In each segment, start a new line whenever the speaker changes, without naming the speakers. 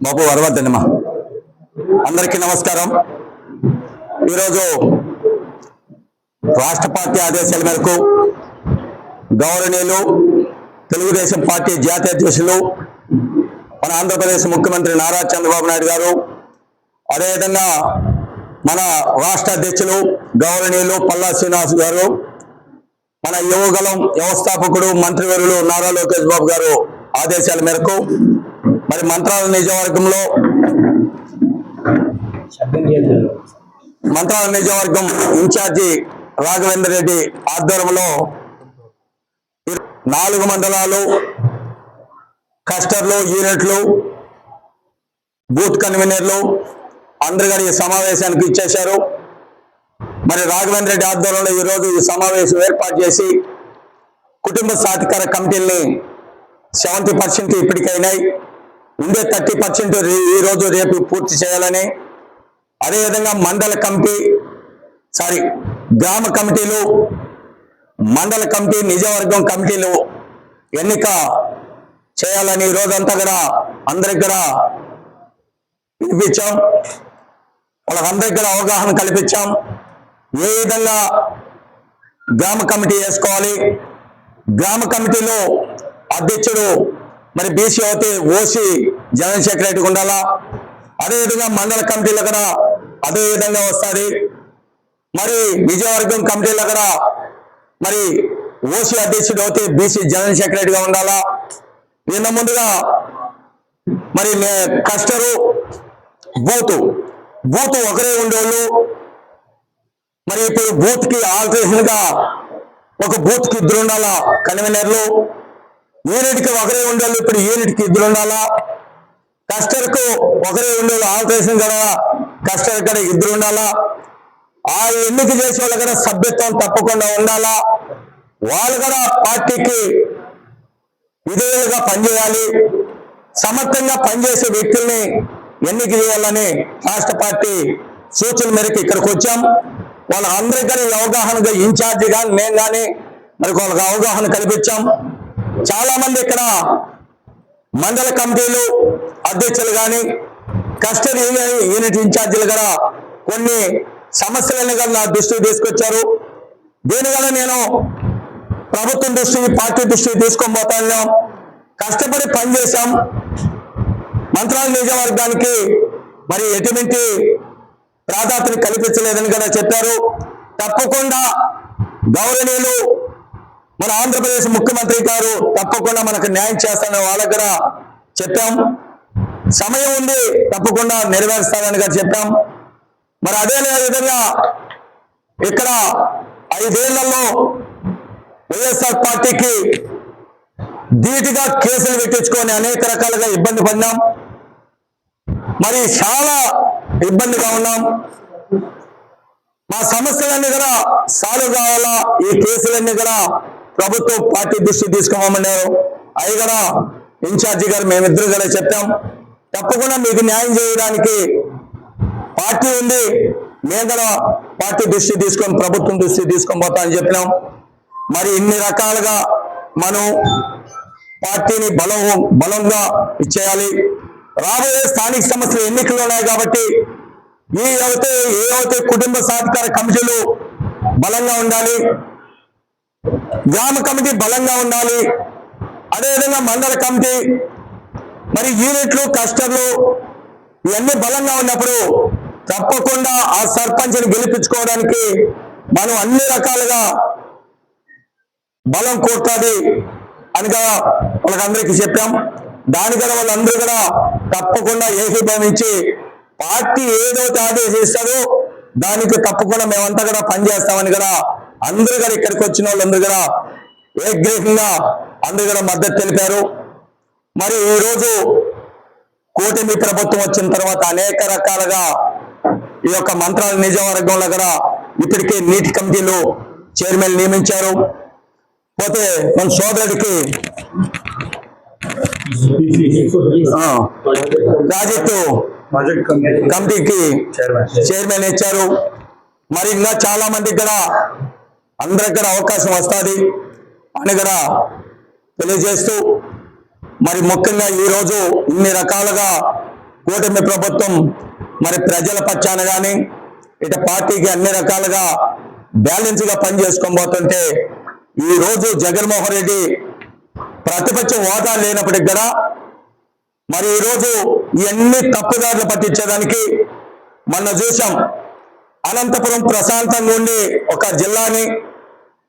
బాబు వరవద్దనిమా అందరికీ నమస్కారం. ఈరోజు రాష్ట్ర పార్టీ ఆదేశాల మేరకు గౌరవనీయులు తెలుగుదేశం పార్టీ జాతీయ అధ్యక్షులు మన ఆంధ్రప్రదేశ్ ముఖ్యమంత్రి నారా చంద్రబాబు నాయుడు గారు అదేవిధంగా మన రాష్ట్ర అధ్యక్షులు గౌరవనీయులు పల్లా శ్రీనివాస్ గారు మన యువగలం వ్యవస్థాపకుడు మంత్రివర్యులు నారా లోకేష్ బాబు గారు ఆదేశాల మేరకు మరి మంత్రాల నియోజకవర్గంలో మంత్రాల నియోజకవర్గం ఇన్ఛార్జి రాఘవేంద్ర రెడ్డి ఆధ్వర్యంలో నాలుగు మండలాలు కస్టర్లు యూనిట్లు బూత్ కన్వీనర్లు అందరు కూడా ఈ సమావేశానికి ఇచ్చేశారు. మరి రాఘవేంద్ర రెడ్డి ఆధ్వర్యంలో ఈరోజు ఈ సమావేశం ఏర్పాటు చేసి కుటుంబ సాధికార కమిటీల్ని సెవెంటీ పర్సెంట్ ఇప్పటికైనాయి. ఉండే థర్టీ పర్సెంట్ ఈ రోజు రేపు పూర్తి చేయాలని. అదేవిధంగా మండల కమిటీ సారీ గ్రామ కమిటీలు మండల కమిటీ నిజవర్గం కమిటీలు ఎన్నిక చేయాలని ఈ రోజంతా కూడా అందరికి కూడా వినిపించాం వాళ్ళకందరికి కూడా అవగాహన కల్పించాం. ఏ విధంగా గ్రామ కమిటీ వేసుకోవాలి? గ్రామ కమిటీలో అధ్యక్షుడు మరి బీసీ అయితే ఓసీ జనరల్ సెక్రటరీకి ఉండాలా? అదేవిధంగా మండల కమిటీలో కూడా అదేవిధంగా వస్తుంది మరి విజయవర్గం కమిటీల కూడా మరి ఓసీ అధ్యక్షుడు అయితే బీసీ జనరల్ సెక్రటరీగా ఉండాలా? నిన్న ముందుగా మరి నే- కస్టరు బూతు బూత్ ఒకరే ఉండేవాళ్ళు. మరి ఇప్పుడు బూత్కి ఆల్టరేషన్గా ఒక బూత్కి ఇద్దరు ఉండాలా కన్వీనర్లు? యూనిట్కి ఒకరే ఉండేవాళ్ళు ఇప్పుడు యూనిట్కి ఇద్దరు ఉండాలా? కస్టర్ ఒకరే ఉండేవాళ్ళు ఆల్టరేషన్ కదా కస్టర్ కూడా ఇద్దరు ఉండాలా? ఆ ఎన్నిక చేసే వాళ్ళు కూడా సభ్యత్వం తప్పకుండా ఉండాలా? వాళ్ళు కూడా పార్టీకి విధేయులుగా పనిచేయాలి. సమర్థంగా పనిచేసే వ్యక్తుల్ని ఎన్నిక చేయాలని రాష్ట్ర పార్టీ సూచన మేరకు ఇక్కడికి వచ్చాం. వాళ్ళ అందరికీ అవగాహనగా ఇన్ఛార్జి కానీ నేను కానీ మరి వాళ్ళకి అవగాహన కల్పించాం. చాలా మంది ఇక్కడ మండల కమిటీలు అధ్యక్షులు కానీ కస్టడీ యూనిట్ ఇన్ఛార్జీలు కూడా కొన్ని సమస్యలను కూడా నా దృష్టికి తీసుకొచ్చారు. దీనివల్ల నేను ప్రభుత్వం దృష్టికి పార్టీ దృష్టికి తీసుకొని పోతాను కష్టపడి పనిచేశాం మంత్రాల నియోజకవర్గానికి మరి ఎటువంటి ప్రాధాన్యతని కల్పించలేదని కూడా చెప్పారు. తప్పకుండా గౌరవనీయులు మన ఆంధ్రప్రదేశ్ ముఖ్యమంత్రి గారు తప్పకుండా మనకు న్యాయం చేస్తానని వాళ్ళ దగ్గర చెప్పాం. సమయం ఉంది తప్పకుండా నెరవేరుస్తానని కూడా చెప్పాం. మరి అదే విధంగా ఇక్కడ ఐదేళ్ళలో వైఎస్ఆర్ పార్టీకి ధీటుగా కేసులు పెట్టించుకొని అనేక రకాలుగా ఇబ్బంది పడినాం. మరి చాలా ఇబ్బందిగా ఉన్నాం. మా సమస్యలన్నీ కూడా సాల్వ్ కావాలా? ఈ కేసులన్నీ కూడా ప్రభుత్వం పార్టీ దృష్టి తీసుకోమన్నారు అవి కూడా ఇన్ఛార్జి గారు మేమిద్దరు కూడా చెప్పాం. తప్పకుండా మీకు న్యాయం చేయడానికి పార్టీ ఉంది. మేము కూడా పార్టీ దృష్టి తీసుకొని ప్రభుత్వం దృష్టి తీసుకొని పోతా అని చెప్పినాం. మరి ఇన్ని రకాలుగా మనం పార్టీని బలం బలంగా ఇచ్చేయాలి. రాబోయే స్థానిక సమస్యలు ఎన్నికలు ఉన్నాయి కాబట్టి ఈ అయితే ఏ అయితే కుటుంబ సాధికార కమిటీలు బలంగా ఉండాలి. గ్రామ కమిటీ బలంగా ఉండాలి. అదేవిధంగా మండల కమిటీ మరి యూనిట్లు కస్టర్లు ఇవన్నీ బలంగా ఉన్నప్పుడు తప్పకుండా ఆ సర్పంచ్ని గెలిపించుకోవడానికి మనం అన్ని రకాలుగా బలం కోరుతుంది అనగా వాళ్ళకందరికీ చెప్పాం. దాని దానికన్నా వాళ్ళందరూ కూడా తప్పకుండా ఏకీభవించి పార్టీ ఏదైతే ఆదేశిస్తారో దానికి తప్పకుండా మేమంతా కూడా పనిచేస్తామని కూడా అందరూ కూడా ఇక్కడికి వచ్చిన వాళ్ళందరూ కూడా ఏకగ్రీకంగా అందరూ కూడా మద్దతు తెలిపారు. మరి ఈరోజు కూటమి ప్రభుత్వం వచ్చిన తర్వాత అనేక రకాలుగా ఈ యొక్క మంత్రాల నిజవర్గంలో కూడా ఇప్పటికే నీటి కమిటీలు చైర్మన్ నియమించారు. పోతే మన సోదరుడికి ప్రాజెక్టు
ప్రాజెక్ట్ కమిటీ
కమిటీకి
చైర్మన్.
ఇచ్చారు. మరి ఇంకా చాలా మందికి కూడా అందరికీ అవకాశం వస్తుంది అని కూడా తెలియజేస్తూ మరి ముఖ్యంగా ఈరోజు ఇన్ని రకాలుగా కూటమి ప్రభుత్వం మరి ప్రజల పక్షాన కానీ ఇటు పార్టీకి అన్ని రకాలుగా బ్యాలెన్స్గా పనిచేసుకోబోతుంటే ఈరోజు జగన్మోహన్ రెడ్డి ప్రతిపక్ష హోదా లేనప్పటికి కూడా మరి ఈరోజు ఇవన్నీ తప్పుదారులు పట్టించడానికి మొన్న చూసాం అనంతపురం ప్రశాంతంగా ఉండి ఒక జిల్లాని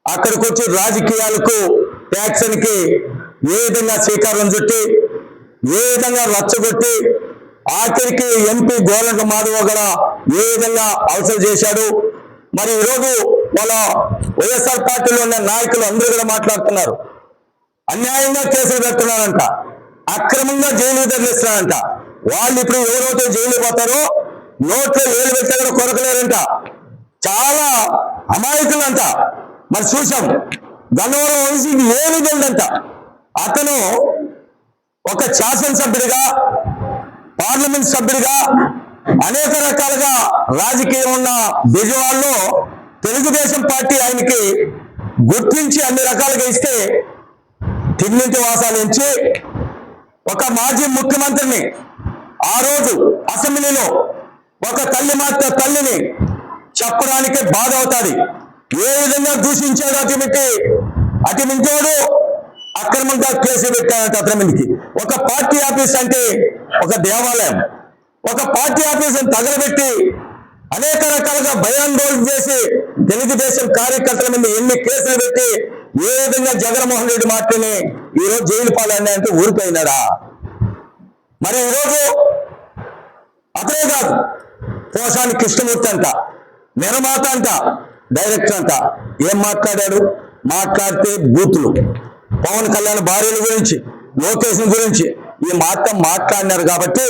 అక్కడికి వచ్చి రాజకీయాలకు యాక్షన్కి ఏ విధంగా శ్రీకారం చుట్టి ఏ విధంగా రచ్చగొట్టి ఆఖరికి ఎంపీ గోలంట మాధవ కూడా ఏ విధంగా అవసరం చేశాడు. మరి ఈరోజు వాళ్ళ వైఎస్ఆర్ పార్టీలో ఉన్న నాయకులు అందరూ కూడా మాట్లాడుతున్నారు. అన్యాయంగా కేసులు పెడుతున్నారంట. అక్రమంగా జైలు తరలిస్తున్నారంట. వాళ్ళు ఇప్పుడు ఎవరైతే జైలు పోతారో నోట్లో ఏళ్ళు పెట్టే కూడా కొరకలేరంట. చాలా అమాయకులంట. మరి చూసాం గన్నవరం వంశీకి ఏమి తెలియదంట అతను ఒక శాసనసభ్యుడిగా పార్లమెంట్ సభ్యుడిగా అనేక రకాలుగా రాజకీయం ఉన్న బిజవాళ్ళు తెలుగుదేశం పార్టీ ఆయనకి గుర్తించి అన్ని రకాలుగా ఇస్తే తిన్నింటి వాసాలు ఒక మాజీ ముఖ్యమంత్రిని ఆ రోజు అసెంబ్లీలో ఒక తల్లి మాత్ర తల్లిని చెప్పడానికి బాధ అవుతుంది. ఏ విధంగా దూషించాడు అటుమిటి అటుమించోడు అక్రమంగా కేసు పెట్టాడంట అతని ఒక పార్టీ ఆఫీస్ అంటే ఒక దేవాలయం. ఒక పార్టీ ఆఫీస్ తగలబెట్టి అనేక రకాలుగా భయాందోళన చేసి తెలుగుదేశం కార్యకర్తల మీద ఎన్ని కేసులు పెట్టి ఏ విధంగా జగన్మోహన్ రెడ్డి మాటని ఈరోజు జైలు పాలన్నా అంటే ఊరిపోయినాడా మరి ఈరోజు అతనే కాదు పోసాని కృష్ణమూర్తి అంట నిర్మాత అంట డైరెక్టర్ అంట ఏం మాట్లాడాడు? మాట్లాడితే బూతులు. పవన్ కళ్యాణ్ భార్యల గురించి లోకేష్ గురించి ఈ మాట మాట్లాడినారు కాబట్టి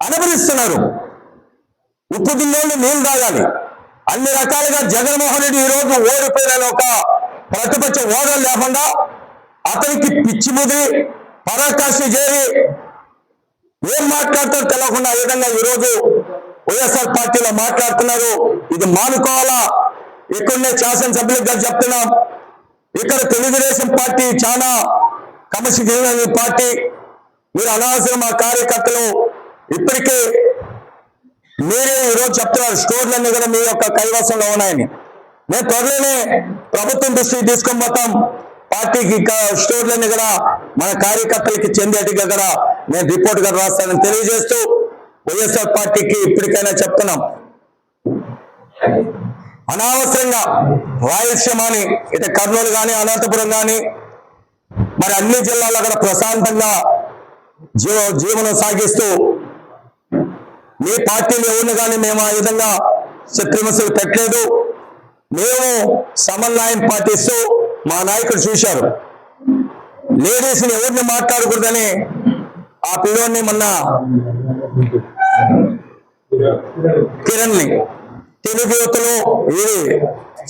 అనుభవిస్తున్నారు ఉప్పు గిన్నెలు నీళ్ళు తాగాలి. అన్ని రకాలుగా జగన్మోహన్ రెడ్డి ఈ రోజు ఓడిపోయిన ఒక ప్రతిపక్ష ఓడలు లేకుండా అతనికి పిచ్చి ముదిరి పరాకాష్ఠ చేరి ఏం మాట్లాడతారో తెలియకుండా ఈ విధంగా ఈరోజు వైఎస్ఆర్ పార్టీలో మాట్లాడుతున్నారు. ఇది మానుకోవాలా? ఇక్కడనే శాసనసభ్యులకు గారు చెప్తున్నాం. ఇక్కడ తెలుగుదేశం పార్టీ చాలా కమర్షియల్ పార్టీ. మీరు అనవసరం మా కార్యకర్తలు. ఇప్పటికే మీరే ఈరోజు చెప్తున్నారు. స్టోర్లన్నీ కూడా మీ యొక్క కైవసంలో ఉన్నాయని. మేము త్వరలోనే ప్రభుత్వం దృష్టికి తీసుకొని పోతాం. పార్టీకి క- స్టోర్లన్నీ కూడా మన కార్యకర్తలకి చెందేట్టుగా కూడా నేను రిపోర్ట్ గారు రాస్తానని తెలియజేస్తూ వైఎస్ఆర్ పార్టీకి ఇప్పటికైనా చెప్తున్నాం. అనవసరంగా రాయలసీమని ఇటు కర్నూలు కానీ అనంతపురం కానీ మరి అన్ని జిల్లాల్లో కూడా ప్రశాంతంగా జీవ జీవనం సాగిస్తూ మీ పార్టీలు ఎవరిని కానీ మేము ఆ విధంగా శత్రుమసులు పెట్టలేదు. మేము సమన్వయం పాటిస్తూ మా నాయకుడు చూశారు. లేడీస్ని ఎవరిని మాట్లాడకూడదని ఆ పిల్లోడిని మొన్న కిరణ్ని తెలుగు యువతలో ఇది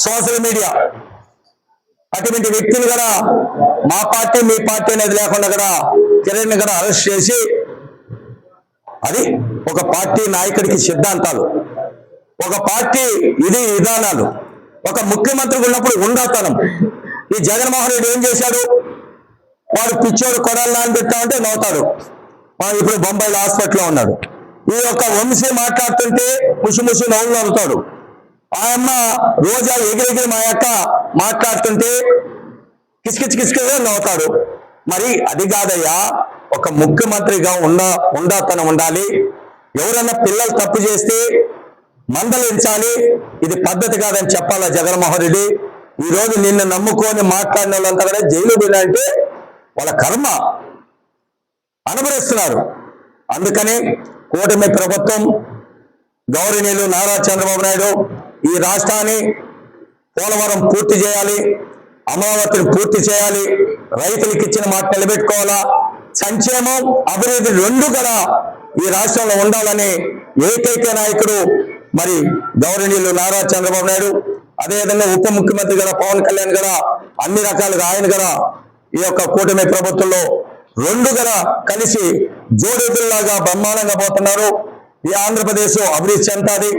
సోషల్ మీడియా అటువంటి వ్యక్తులు కూడా మా పార్టీ మీ పార్టీ అనేది లేకుండా కూడా కిరణ్ని కూడా అరెస్ట్ చేసి అది ఒక పార్టీ నాయకుడికి సిద్ధాంతాలు ఒక పార్టీ ఇది విధానాలు ఒక ముఖ్యమంత్రి ఉన్నప్పుడు ఉండాతనం. ఈ జగన్మోహన్ రెడ్డి ఏం చేశాడు? వాడు పిచ్చోడు కొడాలి నాన్న పెట్టామంటే నవ్వుతాడు. ఇప్పుడు బొంబాయిలో హాస్పిటల్లో ఉన్నాడు. ఈ యొక్క వంశీ మాట్లాడుతుంటే ముసి ముసి నవ్వులు నవ్వుతాడు. ఆ అమ్మ రోజా ఎగిరెగిరి మా యొక్క మాట్లాడుతుంటే కిచకిచ కిచకిచగా నవ్వుతాడు. మరి అది కాదయ్యా ఒక ముఖ్యమంత్రిగా ఉండ ఉండాతనం ఉండాలి. ఎవరన్నా పిల్లలు తప్పు చేస్తే మందలించాలి. ఇది పద్ధతి కాదని చెప్పాలా జగన్మోహన్ రెడ్డి? ఈరోజు నిన్ను నమ్ముకొని మాట్లాడిన వాళ్ళంతా కూడా జైలు అంటే వాళ్ళ కర్మ. అనుభవిస్తున్నారు అందుకని కూటమి ప్రభుత్వం గౌరవనీయులు నారా చంద్రబాబు నాయుడు ఈ రాష్ట్రాన్ని పోలవరం పూర్తి చేయాలి అమరావతిని పూర్తి చేయాలి రైతులకు ఇచ్చిన మాట నిలబెట్టుకోవాలా సంక్షేమం అభివృద్ధి రెండు కూడా ఈ రాష్ట్రంలో ఉండాలని ఏకైక నాయకుడు మరి గౌరవనీయులు నారా చంద్రబాబు నాయుడు అదేవిధంగా ఉప ముఖ్యమంత్రి కూడా పవన్ కళ్యాణ్ కూడా అన్ని రకాలుగా ఆయన కూడా ఈ యొక్క కూటమి ప్రభుత్వంలో రెండు గల కలిసి జోడెద్దుల్లాగా బ్రహ్మాండంగా పోతున్నారు. ఈ ఆంధ్రప్రదేశ్ అభివృద్ధి చెందాది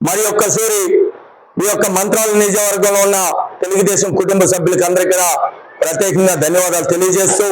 మరి ఒక్కసారి ఈ యొక్క మంత్రాల నియోజకవర్గంలో ఉన్న తెలుగుదేశం కుటుంబ సభ్యులకు అందరికీ కూడా ప్రత్యేకంగా ధన్యవాదాలు తెలియజేస్తూ